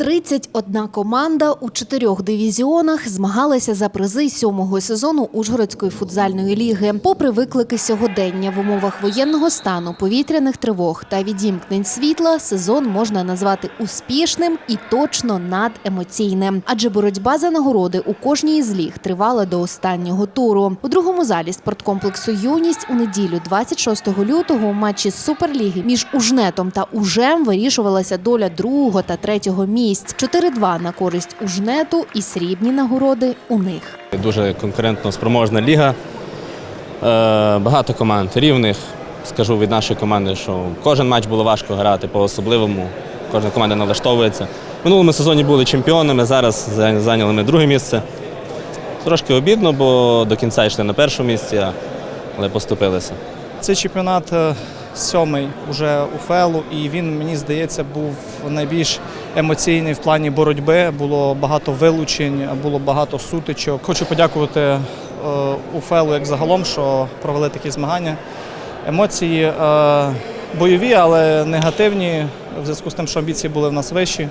31 команда у чотирьох дивізіонах змагалася за призи сьомого сезону Ужгородської футзальної ліги. Попри виклики сьогодення в умовах воєнного стану, повітряних тривог та відімкнень світла, сезон можна назвати успішним і точно надемоційним. Адже боротьба за нагороди у кожній із ліг тривала до останнього туру. У другому залі спорткомплексу Юність у неділю, 26 лютого, у матчі Суперліги між Ужнетом та Ужем вирішувалася доля другого та третього місць. 4-2 на користь Ужнету і срібні нагороди у них. Дуже конкурентно спроможна ліга. Е, Багато команд рівних. Скажу від нашої команди, що кожен матч було важко грати по-особливому. Кожна команда налаштовується. В минулому сезоні були чемпіонами, зараз зайняли ми друге місце. Трошки обідно, бо до кінця йшли на першому місці, але поступилися. Цей чемпіонат е, сьомий уже у Фелу, і він, мені здається, був найбільш емоційний в плані боротьби. Було багато вилучень, було багато сутичок. Хочу подякувати е, УФЕЛу як загалом, що провели такі змагання. Емоції е, бойові, але негативні, в зв'язку з тим, що амбіції були в нас вищі.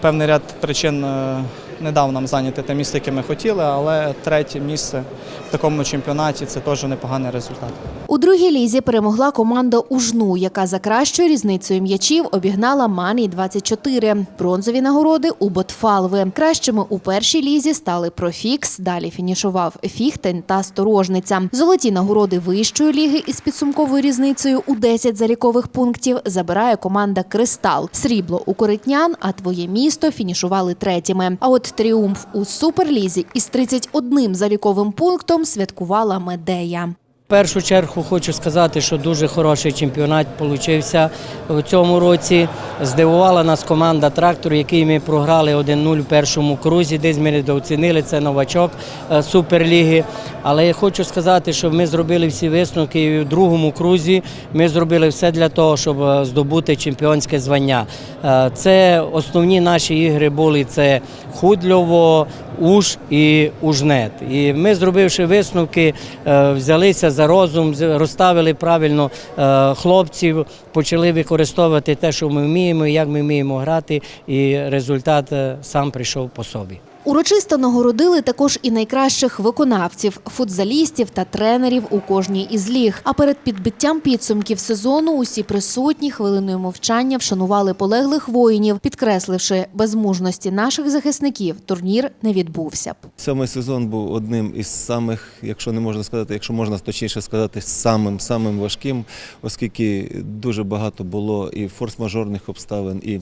Певний ряд причин е, не дав нам зайняти те місце, яке ми хотіли, але третє місце в такому чемпіонаті це теж непоганий результат. У другій лізі перемогла команда Ужну, яка за кращою різницею м'ячів обігнала Маній 24. Бронзові нагороди у Ботфалви. Кращими у першій лізі стали Профікс. Далі фінішував Фіхтень та Сторожниця. Золоті нагороди вищої ліги із підсумковою різницею у 10 залікових пунктів забирає команда Кристал. Срібло у Коритнян, а твоє місто фінішували третіми. А от тріумф у суперлізі із 31 заліковим пунктом святкувала Медея. В першу чергу хочу сказати, що дуже хороший чемпіонат получився в цьому році. Здивувала нас команда трактор, який ми програли 1-0 в першому крузі. Десь ми недооцінили це новачок е, суперліги. Але я хочу сказати, що ми зробили всі висновки і в другому крузі. Ми зробили все для того, щоб е, здобути чемпіонське звання. Е, Це основні наші ігри були це Худльово, Уж і Ужнет. І ми, зробивши висновки, взялися за розум, з- розставили правильно е, хлопців, почали використовувати те, що ми вміємо, як ми вміємо грати, і результат е, сам прийшов по собі. Урочисто нагородили також і найкращих виконавців, футзалістів та тренерів у кожній із ліг. А перед підбиттям підсумків сезону усі присутні хвилиною мовчання вшанували полеглих воїнів, підкресливши без мужності наших захисників, турнір не відбувся б. Сьомий сезон був одним із самих, якщо не можна сказати, якщо можна точніше сказати, самим самим важким, оскільки дуже багато було і форс-мажорних обставин, і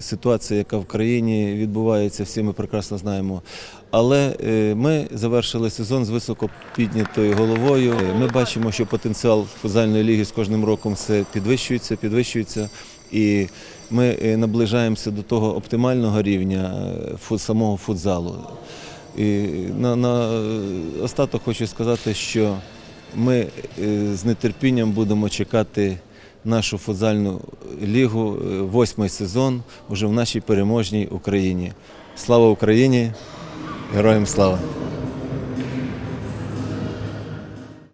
ситуація, яка в країні відбувається, всі ми прекрасно знаємо. Але е, ми завершили сезон з високо піднятою головою. Е, Ми бачимо, що потенціал футзальної ліги з кожним роком все підвищується, підвищується. І ми е, наближаємося до того оптимального рівня е, самого футзалу. І на, на е, остаток хочу сказати, що ми е, з нетерпінням будемо чекати нашу футзальну лігу, е, восьмий сезон уже в нашій переможній Україні. Слава Україні! Героям слава!